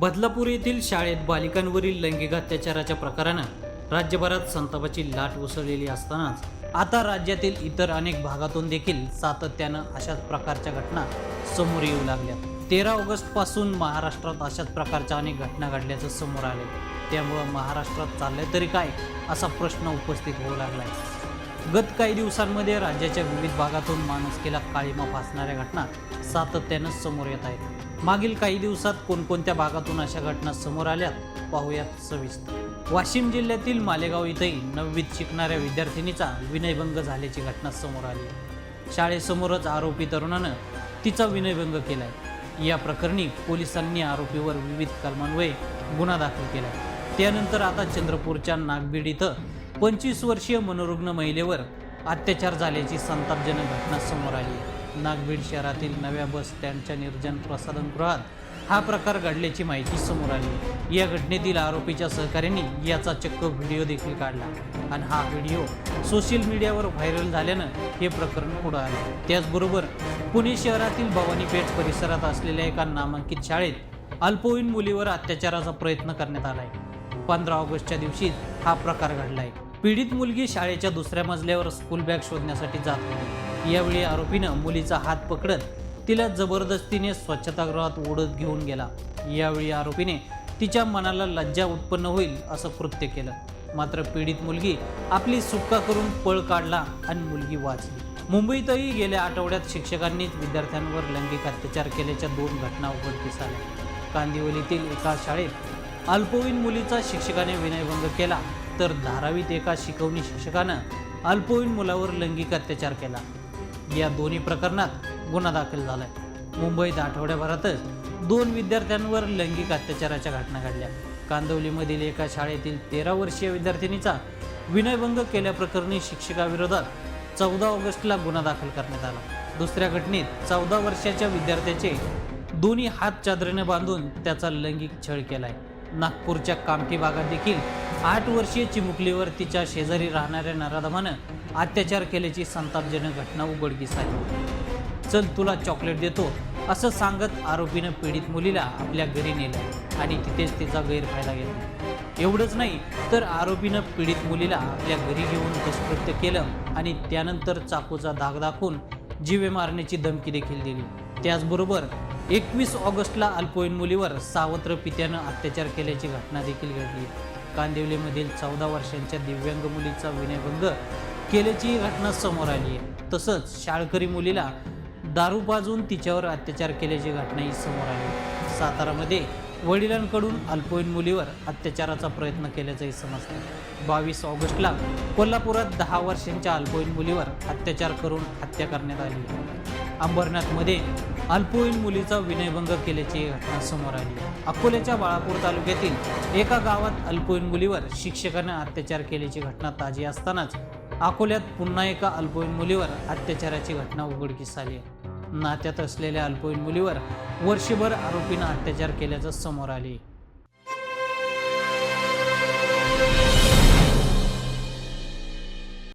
बदलापूर येथील शाळेत बालिकांवरील लैंगिक अत्याचाराच्या प्रकारानं राज्यभरात संतापाची लाट उसळलेली असतानाच आता राज्यातील इतर अनेक भागातून देखील सातत्यानं अशाच प्रकारच्या घटना समोर येऊ लागल्या तेरा ऑगस्टपासून महाराष्ट्रात अशाच प्रकारच्या अनेक घटना घडल्याचं समोर आले त्यामुळं महाराष्ट्रात चाललंय तरी काय असा प्रश्न उपस्थित होऊ लागलाय. गत काही दिवसांमध्ये राज्याच्या विविध भागातून माणुसकीला काळीमा फासणाऱ्या घटना सातत्यानं समोर येत आहेत. मागील काही दिवसात कोणकोणत्या भागातून अशा घटना समोर आल्यात पाहूयात सविस्तर. वाशिम जिल्ह्यातील मालेगाव इथंही नववीत शिकणाऱ्या विद्यार्थिनीचा विनयभंग झाल्याची घटना समोर आली. शाळेसमोरच आरोपी तरुणानं तिचा विनयभंग केलाय. या प्रकरणी पोलिसांनी आरोपीवर विविध कलमान्वये गुन्हा दाखल केलाय. त्यानंतर आता चंद्रपूरच्या नागबीड इथं पंचवीस वर्षीय मनोरुग्ण महिलेवर अत्याचार झाल्याची संतापजनक घटना समोर आली आहे. नागभीड शहरातील नव्या बस स्टँडच्या निर्जन प्रसाधनगृहात हा प्रकार घडल्याची माहिती समोर आली. या घटनेतील आरोपीच्या सहकाऱ्यांनी याचा चक्क व्हिडिओ देखील काढला आणि हा व्हिडिओ सोशल मीडियावर व्हायरल झाल्यानं हे प्रकरण पुढं आले. त्याचबरोबर पुणे शहरातील भवानीपेठ परिसरात असलेल्या एका नामांकित शाळेत अल्पवयीन मुलीवर अत्याचाराचा प्रयत्न करण्यात आला आहे पंधरा ऑगस्टच्या दिवशी हा प्रकार घडला आहे पीडित मुलगी शाळेच्या दुसऱ्या मजल्यावर स्कूल बॅग शोधण्यासाठी जात होती. यावेळी आरोपीनं मुलीचा हात पकडत तिला जबरदस्तीने स्वच्छतागृहात ओढत घेऊन गेला. यावेळी आरोपीने तिच्या मनाला लज्जा उत्पन्न होईल असं कृत्य केलं. मात्र पीडित मुलगी आपली सुटका करून पळ काढला आणि मुलगी वाचली. मुंबईतही गेल्या आठवड्यात शिक्षकांनीच विद्यार्थ्यांवर लैंगिक अत्याचार केल्याच्या दोन घटना उघडकीस आल्या. कांदिवलीतील एका शाळेत अल्पवयीन मुलीचा शिक्षकाने विनयभंग केला. तर धारावीत एका शिकवणी शिक्षकानं अल्पवयीन मुलावर लैंगिक अत्याचार केला. या दोन्ही प्रकरणात गुन्हा दाखल झालाय. मुंबईत आठवड्याभरातच दोन विद्यार्थ्यांवर लैंगिक अत्याचाराच्या घटना घडल्या. कांदवलीमधील एका शाळेतील तेरा वर्षीय विद्यार्थिनीचा विनयभंग केल्याप्रकरणी शिक्षकाविरोधात चौदा ऑगस्टला गुन्हा दाखल करण्यात आला. दुसऱ्या घटनेत चौदा वर्षाच्या विद्यार्थ्याचे दोन्ही हात चादरीने बांधून त्याचा लैंगिक छळ केलाय. नागपूरच्या कामठी भागात देखील आठ वर्षीय चिमुकलीवर तिच्या शेजारी राहणाऱ्या नराधमानं अत्याचार केल्याची संतापजनक घटना उघडकीस आली. चल तुला चॉकलेट देतो असं सांगत आरोपीनं पीडित मुलीला आपल्या घरी नेलं आणि तिथेच तिचा गैरफायदा घेतला. एवढंच नाही तर आरोपीनं पीडित मुलीला आपल्या घरी घेऊन दुष्कृत्य केलं आणि त्यानंतर चाकूचा धाक दाखवून जीवे मारण्याची धमकी देखील दिली. त्याचबरोबर एकवीस ऑगस्टला अल्पवयीन मुलीवर सावत्र पित्यानं अत्याचार केल्याची घटना देखील घडली. कांदिवलीमधील चौदा वर्षांच्या दिव्यांग मुलीचा विनयभंग केल्याची घटना समोर आली. आहे तसंच शाळकरी मुलीला दारू पाजून तिच्यावर अत्याचार केल्याची घटनाही समोर आली. सातारामध्ये वडिलांकडून अल्पवयीन मुलीवर अत्याचाराचा प्रयत्न केल्याचंही समजतं. बावीस ऑगस्टला कोल्हापुरात दहा वर्षांच्या अल्पवयीन मुलीवर अत्याचार करून हत्या करण्यात आली. अंबरनाथमध्ये अल्पवयीन मुलीचा विनयभंग केल्याची घटना समोर आली. अकोल्याच्या बाळापूर तालुक्यातील एका गावात अल्पवयीन मुलीवर शिक्षकाने अत्याचार केल्याची घटना ताजी असतानाच अकोल्यात पुन्हा एका अल्पवयीन मुलीवर अत्याचाराची घटना उघडकीस आली. नात्यात असलेल्या अल्पवयीन मुलीवर वर्षभर आरोपीनं अत्याचार केल्याचं समोर आले.